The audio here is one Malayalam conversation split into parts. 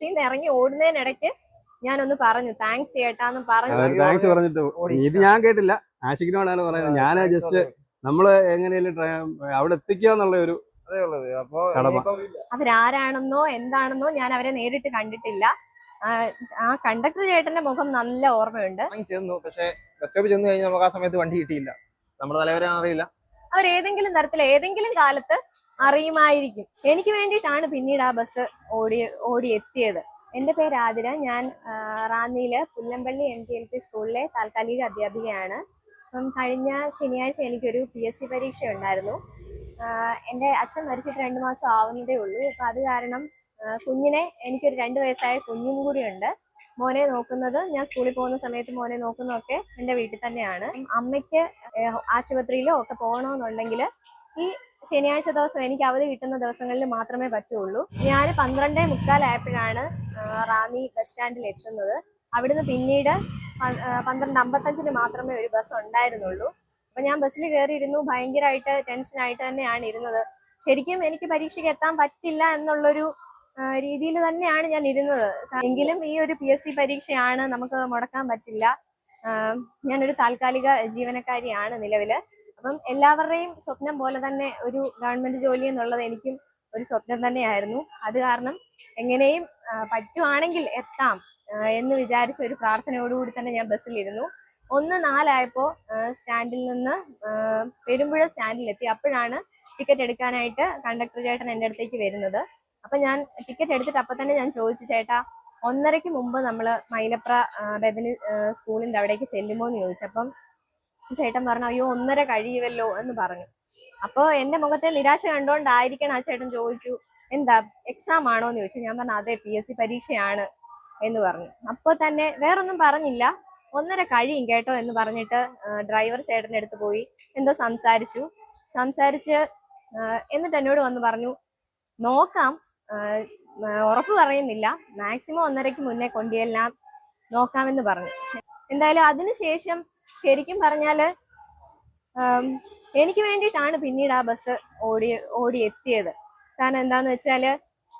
ബസ്സിൽ നിന്ന് ഇറങ്ങി ഓടുന്നതിനിടയ്ക്ക് ഞാനൊന്ന് പറഞ്ഞു താങ്ക്സ് ചേട്ടാന്ന് പറഞ്ഞു താങ്ക്സ് പറഞ്ഞിട്ട് ഇത് ഞാൻ കേട്ടില്ല. ആഷിക്കിനോടാണ് പറയുന്നത് ഞാൻ ജസ്റ്റ് നമ്മൾ എങ്ങനെയാലും അവിടെ എത്തിക്കുക എന്നുള്ള ഒരു അവരാരാണെന്നോ എന്താണെന്നോ ഞാൻ അവരെ നേരിട്ട് കണ്ടിട്ടില്ല. ആ, കണ്ടക്ടർ ചേട്ടന്റെ മുഖം നല്ല ഓർമ്മയുണ്ട്. ചെന്നു. പക്ഷേ ബസ് സ്റ്റോപ്പിൽ ചെന്ന് കഴിഞ്ഞാൽ നമുക്ക് ആ സമയത്ത് വണ്ടി കിട്ടിയില്ല. നമ്മുടെ തലവരെ അറിയില്ല. അവർ ഏതെങ്കിലും തരത്തിൽ ഏതെങ്കിലും കാലത്ത് അറിയുമായിരിക്കും. എനിക്ക് വേണ്ടിയിട്ടാണ് പിന്നീട് ആ ബസ് ഓടി ഓടിയെത്തിയത്. എന്റെ പേര് ആതിര. ഞാൻ റാന്നിയിൽ Pullampally M T L P സ്കൂളിലെ താൽക്കാലിക അധ്യാപികയാണ്. അപ്പം കഴിഞ്ഞ ശനിയാഴ്ച എനിക്കൊരു പി എസ് സി പരീക്ഷ ഉണ്ടായിരുന്നു. എന്റെ അച്ഛൻ മരിച്ചിട്ട് രണ്ട് മാസം ആവുന്നതേ ഉള്ളൂ. അപ്പം അത് കാരണം കുഞ്ഞിനെ എനിക്കൊരു രണ്ട് വയസ്സായ കുഞ്ഞും കൂടിയുണ്ട്. മോനെ നോക്കുന്നത് ഞാൻ സ്കൂളിൽ പോകുന്ന സമയത്ത് മോനെ നോക്കുന്നതൊക്കെ എന്റെ വീട്ടിൽ തന്നെയാണ്. അമ്മയ്ക്ക് ആശുപത്രിയിലോ ഒക്കെ പോകണമെന്നുണ്ടെങ്കിൽ ഈ ശനിയാഴ്ച ദിവസം എനിക്ക് അവധി കിട്ടുന്ന ദിവസങ്ങളിൽ മാത്രമേ പറ്റുള്ളൂ. ഞാൻ പന്ത്രണ്ടേ മുക്കാലായപ്പോഴാണ് റാന്നി ബസ് സ്റ്റാൻഡിൽ എത്തുന്നത്. അവിടുന്ന് പിന്നീട് പന്ത്രണ്ട് അമ്പത്തഞ്ചിന് മാത്രമേ ഒരു ബസ് ഉണ്ടായിരുന്നുള്ളൂ. അപ്പൊ ഞാൻ ബസ്സിൽ കയറിയിരുന്നു. ഭയങ്കരമായിട്ട് ടെൻഷനായിട്ട് തന്നെയാണ് ഇരുന്നത്. ശരിക്കും എനിക്ക് പരീക്ഷയ്ക്ക് എത്താൻ പറ്റില്ല എന്നുള്ളൊരു രീതിയിൽ തന്നെയാണ് ഞാൻ ഇരുന്നത്. എങ്കിലും ഈ ഒരു പി എസ് സി പരീക്ഷയാണ് നമുക്ക് മുടക്കാൻ പറ്റില്ല. ഞാനൊരു താൽക്കാലിക ജീവനക്കാരിയാണ് നിലവിൽ. അപ്പം എല്ലാവരുടെയും സ്വപ്നം പോലെ തന്നെ ഒരു ഗവൺമെന്റ് ജോലി എന്നുള്ളത് എനിക്കും ഒരു സ്വപ്നം തന്നെയായിരുന്നു. അത് കാരണം എങ്ങനെയും പറ്റുവാണെങ്കിൽ എത്താം എന്ന് വിചാരിച്ച ഒരു പ്രാർത്ഥനയോടുകൂടി തന്നെ ഞാൻ ബസ്സിലിരുന്നു ഒന്ന് നാലായപ്പോ സ്റ്റാൻഡിൽ നിന്ന് പെരുമ്പുഴ സ്റ്റാൻഡിലെത്തി അപ്പോഴാണ് ടിക്കറ്റ് എടുക്കാനായിട്ട് കണ്ടക്ടർ ചേട്ടൻ എന്റെ അടുത്തേക്ക് വരുന്നത്. അപ്പൊ ഞാൻ ടിക്കറ്റ് എടുത്തിട്ട് അപ്പൊ തന്നെ ഞാൻ ചോദിച്ചു ചേട്ടാ ഒന്നരയ്ക്ക് മുമ്പ് നമ്മൾ മൈലപ്ര ബദനി സ്കൂളിന്റെ അവിടേക്ക് ചെല്ലുമോ എന്ന് ചോദിച്ചു. അപ്പം ചേട്ടൻ പറഞ്ഞു അയ്യോ ഒന്നര കഴിയുമല്ലോ എന്ന് പറഞ്ഞു. അപ്പോൾ എന്റെ മുഖത്തെ നിരാശ കണ്ടുകൊണ്ടായിരിക്കണം ആ ചേട്ടൻ ചോദിച്ചു എന്താ എക്സാം ആണോ? എന്ന് ചോദിച്ചു. ഞാൻ പറഞ്ഞു അതെ പി എസ് സി പരീക്ഷയാണ് എന്ന് പറഞ്ഞു. അപ്പോൾ തന്നെ വേറൊന്നും പറഞ്ഞില്ല. ഒന്നര കഴിയും കേട്ടോ എന്ന് പറഞ്ഞിട്ട് ഡ്രൈവർ ചേട്ടന്റെ അടുത്ത് പോയി എന്തോ സംസാരിച്ചു. സംസാരിച്ച് എന്നിട്ട് എന്നോട് വന്ന് പറഞ്ഞു നോക്കാം ഉറപ്പ് പറയുന്നില്ല. മാക്സിമം ഒന്നരയ്ക്ക് മുന്നേ കൊണ്ടുചെല്ലാം നോക്കാമെന്ന് പറഞ്ഞു. എന്തായാലും അതിനുശേഷം ശരിക്കും പറഞ്ഞാൽ എനിക്ക് വേണ്ടിയിട്ടാണ് പിന്നീട് ആ ബസ് ഓടി ഓടി എത്തിയത് കാരണം എന്താന്ന് വെച്ചാൽ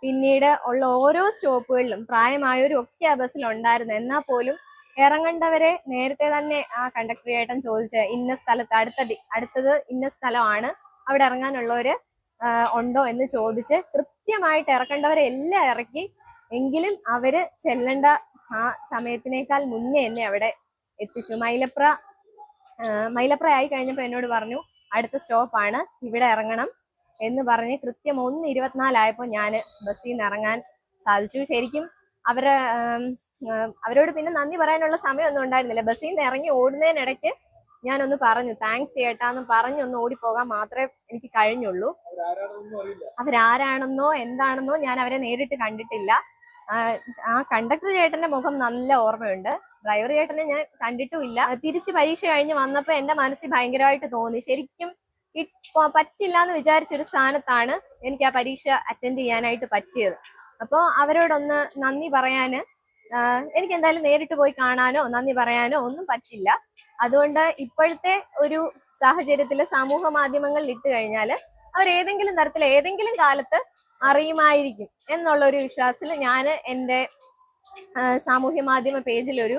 പിന്നീട് ഉള്ള ഓരോ സ്റ്റോപ്പുകളിലും പ്രായമായവരും ഒക്കെ ആ ബസ്സിൽ ഉണ്ടായിരുന്നു എന്നാൽ പോലും ഇറങ്ങേണ്ടവരെ നേരത്തെ തന്നെ ആ കണ്ടക്ടർ ആയിട്ട് ചോദിച്ച ഇന്ന സ്ഥലത്ത് അടുത്ത അടുത്തത് ഇന്ന സ്ഥലമാണ് അവിടെ ഇറങ്ങാനുള്ളവര് ഉണ്ടോ? എന്ന് ചോദിച്ച് കൃത്യമായിട്ട് ഇറക്കേണ്ടവരെ എല്ലാം ഇറക്കി. എങ്കിലും അവർ ചെല്ലേണ്ട ആ സമയത്തിനേക്കാൾ മുന്നേ എന്നെ അവിടെ എത്തിച്ചു. മൈലപ്ര മൈലപ്ര ആയി കഴിഞ്ഞപ്പോൾ എന്നോട് പറഞ്ഞു അടുത്ത സ്റ്റോപ്പാണ് ഇവിടെ ഇറങ്ങണം. എന്ന് പറഞ്ഞ് കൃത്യം ഒന്ന് ഇരുപത്തിനാലായപ്പോൾ ഞാൻ ബസ്സിൽ നിന്ന് ഇറങ്ങാൻ സാധിച്ചു. ശരിക്കും അവരെ അവരോട് പിന്നെ നന്ദി പറയാനുള്ള സമയമൊന്നും ഉണ്ടായിരുന്നില്ല. ബസ്സിൽ നിന്ന് ഇറങ്ങി ഓടുന്നതിനിടയ്ക്ക് ഞാനൊന്ന് പറഞ്ഞു താങ്ക്സ് ചേട്ടാന്ന് പറഞ്ഞു ഒന്ന് ഓടിപ്പോകാൻ മാത്രമേ എനിക്ക് കഴിഞ്ഞുള്ളൂ. അവരാരാണെന്നോ എന്താണെന്നോ ഞാൻ അവരെ നേരിട്ട് കണ്ടിട്ടില്ല. ആ, ആ കണ്ടക്ടർ ചേട്ടന്റെ മുഖം നല്ല ഓർമ്മയുണ്ട്. ഡ്രൈവർ ചേട്ടനെ ഞാൻ കണ്ടിട്ടുമില്ല. തിരിച്ച് പരീക്ഷ കഴിഞ്ഞ് വന്നപ്പോൾ എന്റെ മനസ്സിൽ ഭയങ്കരമായിട്ട് തോന്നി. ശരിക്കും പറ്റില്ല എന്ന് വിചാരിച്ചൊരു സ്ഥാനത്താണ് എനിക്ക് ആ പരീക്ഷ അറ്റൻഡ് ചെയ്യാനായിട്ട് പറ്റിയത്. അപ്പോൾ അവരോടൊന്ന് നന്ദി പറയാന് എനിക്ക് എന്തായാലും നേരിട്ട് പോയി കാണാനോ നന്ദി പറയാനോ ഒന്നും പറ്റില്ല. അതുകൊണ്ട് ഇപ്പോഴത്തെ ഒരു സാഹചര്യത്തിൽ സമൂഹ മാധ്യമങ്ങളിൽ ഇട്ട് കഴിഞ്ഞാൽ അവർ ഏതെങ്കിലും തരത്തിൽ ഏതെങ്കിലും കാലത്ത് അറിയുമായിരിക്കും. എന്നുള്ള ഒരു വിശ്വാസത്തിൽ ഞാൻ എന്റെ സാമൂഹ്യ മാധ്യമ പേജിലൊരു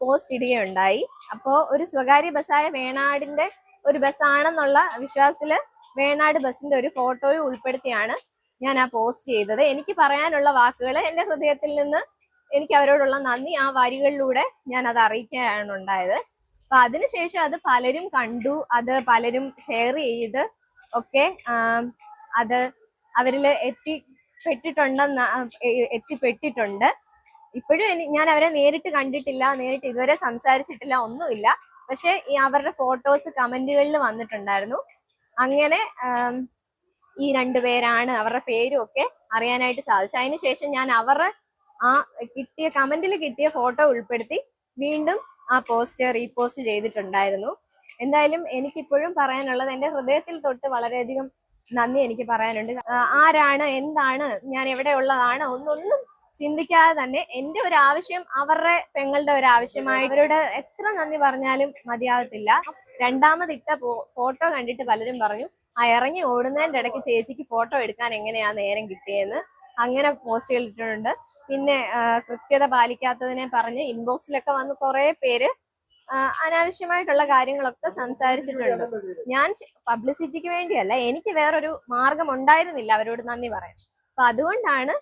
പോസ്റ്റ് ഇടുകയുണ്ടായി. അപ്പോൾ ഒരു സ്വകാര്യ ബസ്സായ വേണാടിന്റെ ഒരു ബസ്സാണെന്നുള്ള വിശ്വാസത്തിൽ വേണാട് ബസ്സിന്റെ ഒരു ഫോട്ടോയും ഉൾപ്പെടുത്തിയാണ് ഞാൻ ആ പോസ്റ്റ് ചെയ്തത്. എനിക്ക് പറയാനുള്ള വാക്കുകൾ എന്റെ ഹൃദയത്തിൽ നിന്ന് എനിക്ക് അവരോടുള്ള നന്ദി ആ വരികളിലൂടെ ഞാൻ അത് അറിയിക്കാനാണ് ഉണ്ടായത്. അപ്പൊ അതിനുശേഷം അത് പലരും കണ്ടു അത് പലരും ഷെയർ ചെയ്ത് ഒക്കെ അത് അവരിൽ എത്തിപ്പെട്ടിട്ടുണ്ടെന്ന് എത്തിപ്പെട്ടിട്ടുണ്ട്. ഇപ്പോഴും ഞാൻ അവരെ നേരിട്ട് കണ്ടിട്ടില്ല നേരിട്ട് ഇതുവരെ സംസാരിച്ചിട്ടില്ല ഒന്നുമില്ല. പക്ഷെ ഈ അവരുടെ ഫോട്ടോസ് കമന്റുകളിൽ വന്നിട്ടുണ്ടായിരുന്നു. അങ്ങനെ ഈ രണ്ടുപേരാണ് അവരുടെ പേരും ഒക്കെ അറിയാനായിട്ട് സാധിച്ചു അതിനുശേഷം ഞാൻ അവരുടെ ആ കിട്ടിയ കമന്റിൽ കിട്ടിയ ഫോട്ടോ ഉൾപ്പെടുത്തി വീണ്ടും ആ പോസ്റ്റ് റീപോസ്റ്റ് ചെയ്തിട്ടുണ്ടായിരുന്നു. എന്തായാലും എനിക്കിപ്പോഴും പറയാനുള്ളത് എന്റെ ഹൃദയത്തിൽ തൊട്ട് വളരെയധികം നന്ദി എനിക്ക് പറയാനുണ്ട്. ആരാണ് എന്താണ് ഞാൻ എവിടെ ഉള്ളതാണ് ഒന്നൊന്നും ചിന്തിക്കാതെ തന്നെ എന്റെ ഒരു ആവശ്യം അവരുടെ പെങ്ങളുടെ ഒരു ആവശ്യമായി അവരോട് എത്ര നന്ദി പറഞ്ഞാലും മതിയാകത്തില്ല രണ്ടാമതിട്ട ഫോട്ടോ കണ്ടിട്ട് പലരും പറഞ്ഞു ആ ഇറങ്ങി ഓടുന്നതിന്റെ ഇടയ്ക്ക് ചേച്ചിക്ക് ഫോട്ടോ എടുക്കാൻ എങ്ങനെയാ നേരം കിട്ടിയെന്ന്? അങ്ങനെ പോസ്റ്റുകൾ ഇട്ടിട്ടുണ്ട്. പിന്നെ കൃത്യത പാലിക്കാത്തതിനെ പറഞ്ഞ് ഇൻബോക്സിലൊക്കെ വന്ന് കുറെ പേര് അനാവശ്യമായിട്ടുള്ള കാര്യങ്ങളൊക്കെ സംസാരിച്ചിട്ടുണ്ട്. ഞാൻ പബ്ലിസിറ്റിക്ക് വേണ്ടിയല്ല എനിക്ക് വേറൊരു മാർഗം ഉണ്ടായിരുന്നില്ല അവരോട് നന്ദി പറയാൻ. അപ്പൊ അതുകൊണ്ടാണ്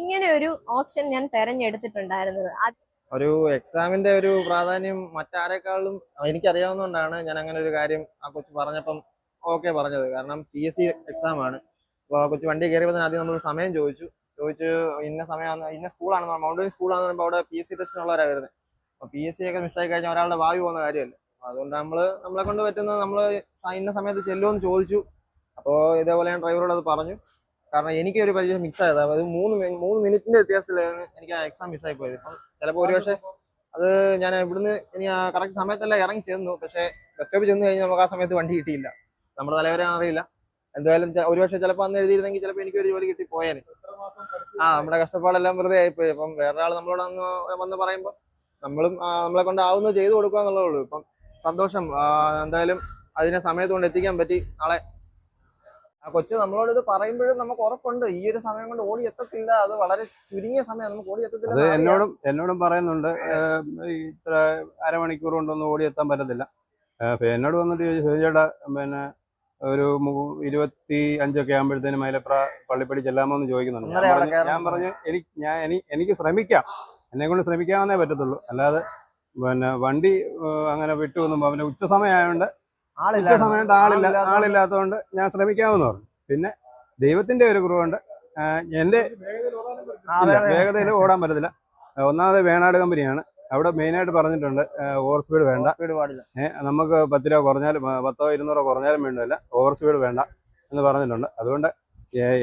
ഇങ്ങനെ ഒരു ഓപ്ഷൻ ഞാൻ തെരഞ്ഞെടുത്തിട്ടുണ്ടായിരുന്നത്. ഒരു എക്സാമിന്റെ ഒരു പ്രാധാന്യം മറ്റാരെക്കാളും എനിക്കറിയാവുന്നതുകൊണ്ടാണ് ഞാൻ അങ്ങനെ ഒരു കാര്യം ആ കൊച്ചു പറഞ്ഞപ്പം ഓക്കെ പറഞ്ഞത്. കാരണം പി എസ് സി എക്സാം ആണ്. അപ്പോൾ കൊച്ചു വണ്ടി കയറിയപ്പോൾ ആദ്യം നമ്മൾ സമയം ചോദിച്ചു. ചോദിച്ചു ഇന്ന സമയമാണ് ഇന്ന സ്കൂളാണെന്ന് മൗണ്ടൻ സ്കൂളാന്ന് പറയുമ്പോൾ അവിടെ പി എസ് സി ടെസ്റ്റിനുള്ളവരാണ് അപ്പോൾ പി എസ് സി ഒക്കെ മിസ്സായി കഴിഞ്ഞാൽ ഒരാളുടെ ഭാവി പോകുന്ന കാര്യമല്ല? അതുകൊണ്ട് നമ്മൾ നമ്മളെ കൊണ്ട് പറ്റുന്നത് നമ്മൾ ഇന്ന സമയത്ത് ചെല്ലുമെന്ന് ചോദിച്ചു. അപ്പോൾ ഇതേപോലെ ഞാൻ ഡ്രൈവറോട് അത് പറഞ്ഞു. കാരണം എനിക്ക് ഒരു പരീക്ഷ മിക്സ് ആയത് അതായത് മൂന്ന് മൂന്ന് മിനിറ്റിന്റെ വ്യത്യാസത്തിലാണ് എനിക്ക് ആ എക്സാം മിസ്സായി പോയത്. ഇപ്പം ചിലപ്പോൾ ഒരുപക്ഷെ അത് ഞാൻ ഇവിടുന്ന് ഇനി ആ കറക്റ്റ് സമയത്തല്ല ഇറങ്ങി ചെന്നു. പക്ഷേ ബസ് ചെന്ന് കഴിഞ്ഞാൽ നമുക്ക് ആ സമയത്ത് വണ്ടി കിട്ടിയില്ല. നമ്മുടെ തലവരെ അറിയില്ല. എന്തായാലും ഒരു ഒരുപക്ഷെ ചിലപ്പോൾ അന്ന് എഴുതിയിരുന്നെങ്കിൽ ചിലപ്പോൾ എനിക്ക് ഒരു ജോലി കിട്ടി പോയേനെ. ആ നമ്മുടെ കഷ്ടപ്പാടെല്ലാം വെറുതെ ആയിപ്പോയി. അപ്പം വേറെ ആൾ നമ്മളോട് അന്ന് വന്ന് പറയുമ്പോൾ നമ്മളും നമ്മളെ കൊണ്ട് ആവുന്നത് ചെയ്തു കൊടുക്കുക എന്നുള്ളതേ ഉള്ളൂ. ഇപ്പം സന്തോഷം. എന്തായാലും അതിനെ സമയത്ത് കൊണ്ട് എത്തിക്കാൻ പറ്റി. നാളെ ആ കൊച്ചു നമ്മളോട് ഇത് പറയുമ്പോഴും നമുക്ക് ഉറപ്പുണ്ട്. ഈ ഒരു സമയം കൊണ്ട് ഓടി എത്തത്തില്ല. അത് വളരെ ചുരുങ്ങിയ സമയം. നമുക്ക് ഓടി എത്തത്തില്ല എന്നോടും എന്നോടും പറയുന്നുണ്ട്. ഇത്ര അരമണിക്കൂർ കൊണ്ടൊന്നും ഓടി എത്താൻ പറ്റത്തില്ല. എന്നോട് വന്നിട്ട് ചോദിച്ചു "ഫിജു ചേട്ടാ പിന്നെ ഒരു ഇരുപത്തി അഞ്ചൊക്കെ ആകുമ്പോഴത്തേനും മൈലപ്ര പള്ളിപ്പടി ചെല്ലാമോ എന്ന് ചോദിക്കുന്നുണ്ട്. ഞാൻ പറഞ്ഞു- എനിക്ക് ഞാൻ എനിക്ക് ശ്രമിക്കാം. എന്നെ കൊണ്ട് ശ്രമിക്കാവുന്നേ പറ്റത്തുള്ളൂ. അല്ലാതെ പിന്നെ വണ്ടി അങ്ങനെ വിട്ടു വിട്ടുവന്നും അവന് ഉച്ച സമയമായതുകൊണ്ട് ഉച്ച സമയത്ത് ആളില്ല ആളില്ലാത്തതുകൊണ്ട് ഞാൻ ശ്രമിക്കാമെന്ന് പറഞ്ഞു. പിന്നെ ദൈവത്തിന്റെ ഒരു കുറവുണ്ട് എന്റെ. വേഗതയിൽ ഓടാൻ പറ്റത്തില്ല. ഒന്നാമത് വേണാട് കമ്പനിയാണ്. അവിടെ മെയിനായിട്ട് പറഞ്ഞിട്ടുണ്ട് ഓവർ സ്പീഡ് വേണ്ട. നമുക്ക് പത്ത് രൂപ കുറഞ്ഞാലും പത്തോ ഇരുന്നൂറോ കുറഞ്ഞാലും വേണ്ടല്ല. ഓവർ സ്പീഡ് വേണ്ട എന്ന് പറഞ്ഞിട്ടുണ്ട്. അതുകൊണ്ട്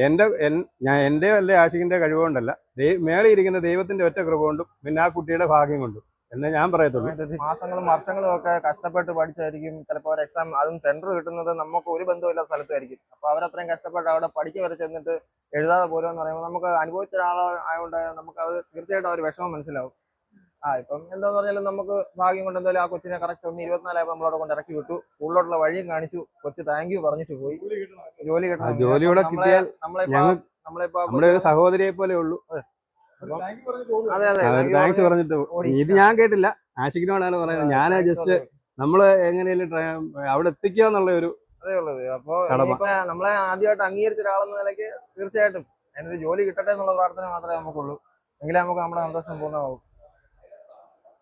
എന്റെ എന്റെ ഞാൻ എന്റെ അല്ലെ ആഷിഖിന്റെ കഴിവുകൊണ്ടല്ല ദൈ- മേളിൽ ഇരിക്കുന്ന ദൈവത്തിന്റെ ഒറ്റ കൃപ കൊണ്ടും പിന്നെ ആ കുട്ടിയുടെ ഭാഗ്യം കൊണ്ടും. എന്നേ ഞാൻ പറയത്തുള്ളൂ. മാസങ്ങളും വർഷങ്ങളും ഒക്കെ കഷ്ടപ്പെട്ട് പഠിച്ചായിരിക്കും. ചിലപ്പോൾ ഒരു എക്സാം അതും സെന്റർ കിട്ടുന്നത് നമുക്ക് ഒരു ബന്ധമില്ലാത്ത സ്ഥലത്തായിരിക്കും. അപ്പൊ അവരത്രയും കഷ്ടപ്പെട്ട് അവിടെ പഠിക്കുക വരെ ചെന്നിട്ട് എഴുതാതെ പോലും എന്ന് പറയുമ്പോൾ നമുക്ക് അനുഭവിച്ച ഒരാളായതുകൊണ്ട് നമുക്ക് അത് തീർച്ചയായിട്ടും ആ ഒരു വിഷമം മനസ്സിലാവും. ആ ഇപ്പം എന്താന്ന് പറഞ്ഞാലും നമുക്ക് ഭാഗ്യം കൊണ്ട് എന്തായാലും ആ കൊച്ചിനെ കറക്റ്റ് ഒന്ന് ഇരുപത്തിനാലായപ്പോൾ നമ്മളവിടെ കൊണ്ട് ഇറക്കി വിട്ടു. സ്കൂളിലോട്ടുള്ള വഴിയും കാണിച്ചു. കൊച്ചു താങ്ക് യു പറഞ്ഞിട്ട് പോയി. ജോലി കിട്ടണം. ജോലി നമ്മളെ- നമ്മളെ നമ്മളിപ്പോ നമ്മുടെ ഒരു സഹോദരിയെ പോലെ ഉള്ളൂ അതെ അതെ താങ്ക്സ് പറഞ്ഞിട്ട് ഇത് ഞാൻ കേട്ടില്ല. ആഷിഖിനോടാണ് പറയുന്നത് ഞാൻ ജസ്റ്റ്. നമ്മൾ എങ്ങനെയും അവിടെ എത്തിക്കുക എന്നുള്ള ഒരു അതേ ഉള്ളത്. അപ്പൊ നമ്മളെ ആദ്യമായിട്ട് അംഗീകരിച്ച ഒരാളെന്ന നിലയ്ക്ക് തീർച്ചയായിട്ടും അതിനൊരു ജോലി കിട്ടട്ടെ എന്നുള്ള പ്രാർത്ഥന മാത്രമേ നമുക്കുള്ളൂ. എങ്കിലേ നമുക്ക് നമ്മുടെ സന്തോഷം പൂർണമാവും.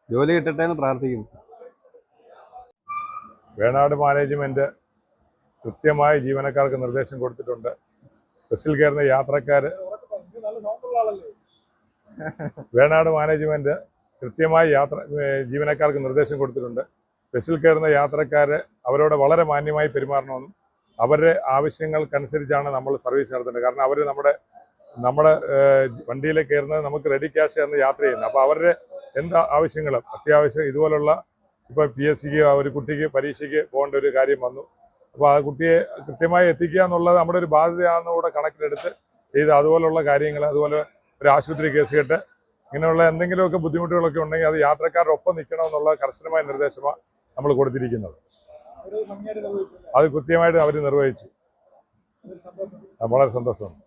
ജോലി കിട്ടട്ടെ എന്ന് പ്രാർത്ഥിക്കുന്നു. വേണാട് മാനേജ്മെന്റ് കൃത്യമായി ജീവനക്കാർക്ക് നിർദ്ദേശം കൊടുത്തിട്ടുണ്ട്. ബസ്സിൽ കയറുന്ന യാത്രക്കാർ വേണാട് മാനേജ്മെന്റ് കൃത്യമായി യാത്ര ജീവനക്കാർക്ക് നിർദ്ദേശം കൊടുത്തിട്ടുണ്ട്. ബസ്സിൽ കയറുന്ന യാത്രക്കാർ അവരോട് വളരെ മാന്യമായി പെരുമാറണമെന്നും അവരുടെ ആവശ്യങ്ങൾക്കനുസരിച്ചാണ് നമ്മൾ സർവീസ് നടത്തേണ്ടത്. കാരണം അവർ നമ്മുടെ നമ്മുടെ വണ്ടിയിൽ കയറുന്നത് നമുക്ക് റെഡി ക്യാഷ് ചെയ്യുന്ന യാത്ര ചെയ്യുന്നത് അപ്പോൾ അവരുടെ എന്ത് ആവശ്യങ്ങളും? അത്യാവശ്യം ഇതുപോലുള്ള ഇപ്പോൾ പി എസ് സിക്ക് ഒരു കുട്ടിക്ക് പരീക്ഷയ്ക്ക് പോകേണ്ട ഒരു കാര്യം വന്നു. അപ്പോൾ ആ കുട്ടിയെ കൃത്യമായി എത്തിക്കുക എന്നുള്ളത് നമ്മുടെ ഒരു ബാധ്യതയാണെന്നുകൂടെ കണക്കിലെടുത്ത് ചെയ്ത് അതുപോലുള്ള കാര്യങ്ങൾ അതുപോലെ ഒരു ആശുപത്രി കേസ് കേട്ട് ഇങ്ങനെയുള്ള എന്തെങ്കിലുമൊക്കെ ബുദ്ധിമുട്ടുകളൊക്കെ ഉണ്ടെങ്കിൽ അത് യാത്രക്കാരുടെ ഒപ്പം നിൽക്കണമെന്നുള്ള കർശനമായ നിർദ്ദേശമാണ് നമ്മൾ കൊടുത്തിരിക്കുന്നത്. അത് കൃത്യമായിട്ട് അവർ നിർവഹിച്ചു. വളരെ സന്തോഷമുണ്ട്